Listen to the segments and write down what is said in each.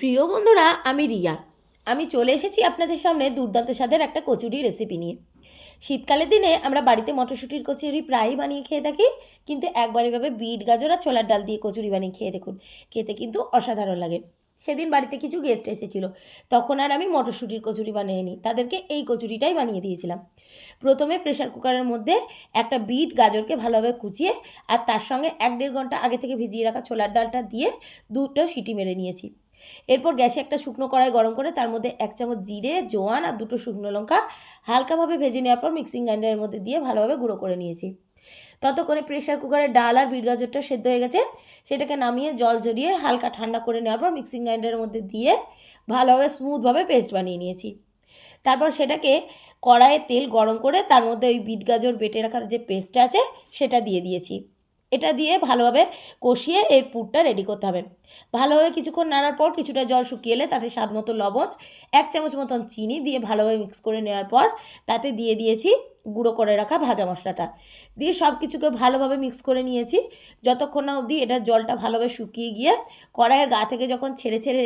প্রিয় বন্ধুরা, আমি রিয়া। আমি চলে এসেছি আপনাদের সামনে দুর্দান্ত স্বাদের একটা কচুরি রেসিপি নিয়ে। শীতকালের দিনে আমরা বাড়িতে মটরশুঁটির কচুরি প্রায়ই বানিয়ে খেয়ে থাকি, কিন্তু একবার এভাবে বিট, গাজর আর ছোলার ডাল দিয়ে কচুরি বানিয়ে খেয়ে দেখুন, খেতে কিন্তু অসাধারণ লাগে। সেদিন বাড়িতে কিছু গেস্ট এসেছিল, তখন আর আমি মটরশুঁটির কচুরি বানিয়ে নিই তাদেরকে এই কচুরিটাই বানিয়ে দিয়েছিলাম। প্রথমে প্রেশার কুকারের মধ্যে একটা বিট, গাজরকে ভালোভাবে কুচিয়ে আর তার সঙ্গে এক দেড় ঘণ্টা আগে থেকে ভিজিয়ে রাখা ছোলার ডালটা দিয়ে দুটো সিটি মেরে নিয়েছি। এরপর গ্যাসে একটা শুকনো কড়াই গরম করে তার মধ্যে এক চামচ জিরে, জোয়ান আর দুটো শুকনো লঙ্কা হালকাভাবে ভেজে নেওয়ার পর মিক্সিং গ্রাইন্ডারের মধ্যে দিয়ে ভালোভাবে গুঁড়ো করে নিয়েছি। ততক্ষণে প্রেশার কুকারে ডাল আর বিট গাজরটা সেদ্ধ হয়ে গেছে। সেটাকে নামিয়ে জল জড়িয়ে হালকা ঠান্ডা করে নেওয়ার পর মিক্সিং গ্রাইন্ডারের মধ্যে দিয়ে ভালোভাবে স্মুথভাবে পেস্ট বানিয়ে নিয়েছি। তারপর সেটাকে কড়াইয়ে তেল গরম করে তার মধ্যে ওই বিট গাজর বেটে রাখার যে পেস্টটা আছে, সেটা দিয়ে দিয়েছি। এটা দিয়ে ভালোভাবে কষিয়ে এর পুরটা রেডি করতে হবে। ভালোভাবে কিছুক্ষণ নাড়ার পর কিছুটা জল শুকিয়ে এলে তাতে স্বাদ মতো লবণ, এক চামচ মতন চিনি দিয়ে ভালোভাবে মিক্স করে নেওয়ার পর তাতে দিয়ে দিয়েছি গুঁড়ো করে রাখা ভাজা মশলাটা। দিয়ে সব কিছুকে ভালোভাবে মিক্স করে নিয়েছি। যতক্ষণ না অবধি এটার জলটা ভালোভাবে শুকিয়ে গিয়ে কড়াইয়ের গা থেকে যখন ছেড়ে ছেড়ে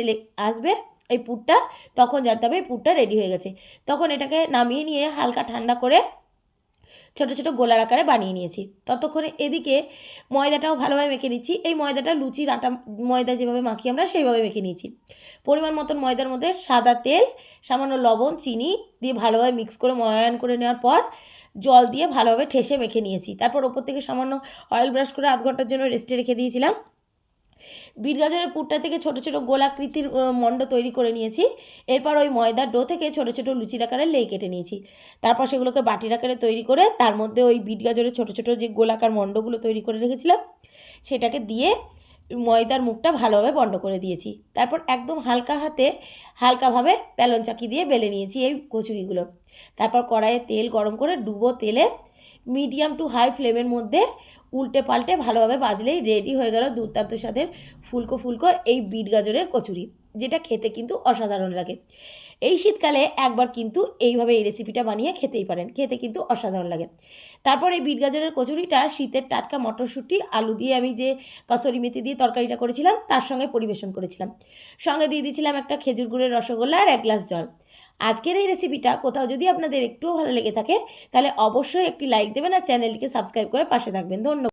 আসবে এই পুরটা, তখন জানতে হবে এই পুরটা রেডি হয়ে গেছে। তখন এটাকে নামিয়ে নিয়ে হালকা ঠান্ডা করে ছোট ছোট গোলার আকারে বানিয়ে নিয়েছি। ততক্ষণে এদিকে ময়দাটাও ভালোভাবে মেখে নিচ্ছি। এই ময়দাটা লুচির আটা, ময়দা যেভাবে মাখি আমরা সেইভাবে মেখে নিয়েছি। পরিমাণ মতন ময়দার মধ্যে সাদা তেল, সামান্য লবণ, চিনি দিয়ে ভালোভাবে মিক্স করে ময়ান করে নেওয়ার পর জল দিয়ে ভালোভাবে ঠেসে মেখে নিয়েছি। তারপর ওপর থেকে সামান্য অয়েল ব্রাশ করে আধ ঘণ্টার জন্য রেস্টে রেখে দিয়েছিলাম। বিট গাজরের পুরটা থেকে ছোট ছোট গোলাকৃতির মণ্ড তৈরি করে নিয়েছি। এরপর ওই ময়দার ডো থেকে ছোট ছোট লুচির আকারে লেই কেটে নিয়েছি। তারপর সেগুলোকে বাটির আকারে তৈরি করে তার মধ্যে ওই বিট গাজরের ছোট ছোট যে গোলাকার মণ্ডগুলো তৈরি করে রেখেছিলাম, সেটাকে দিয়ে ময়দার মুখটা ভালোভাবে বন্ধ করে দিয়েছি। তারপর একদম হালকা হাতে হালকাভাবে প্যালন চাকি দিয়ে বেলে নিয়েছি এই কচুরিগুলো। তারপর কড়াইয়ে তেল গরম করে ডুবো তেলে মিডিয়াম টু হাই ফ্লেমের মধ্যে উল্টে পাল্টে ভালোভাবে বাজলেই রেডি হয়ে গেল দুর্দান্ত স্বাদের ফুলকো ফুলকো এই বিট গাজরের কচুরি, যেটা খেতে কিন্তু অসাধারণ লাগে। এই শীতকালে একবার কিন্তু এইভাবে এই রেসিপিটা বানিয়ে খেতেই পারেন, খেতে কিন্তু অসাধারণ লাগে। তারপর এই বিট গাজরের কচুরিটা শীতের টাটকা মটরশুঁটি, আলু দিয়ে আমি যে কসুরি মেথি দিয়ে তরকারিটা করেছিলাম, তার সঙ্গে পরিবেশন করেছিলাম। সঙ্গে দিয়ে দিয়েছিলাম একটা খেজুর গুড়ের রসগোল্লা আর এক গ্লাস জল। আজকের এই রেসিপিটা কোথাও যদি আপনাদের একটুও ভালো লেগে থাকে, তাহলে অবশ্যই একটি লাইক দেবেন আর চ্যানেলটিকে সাবস্ক্রাইব করে পাশে থাকবেন। ধন্যবাদ।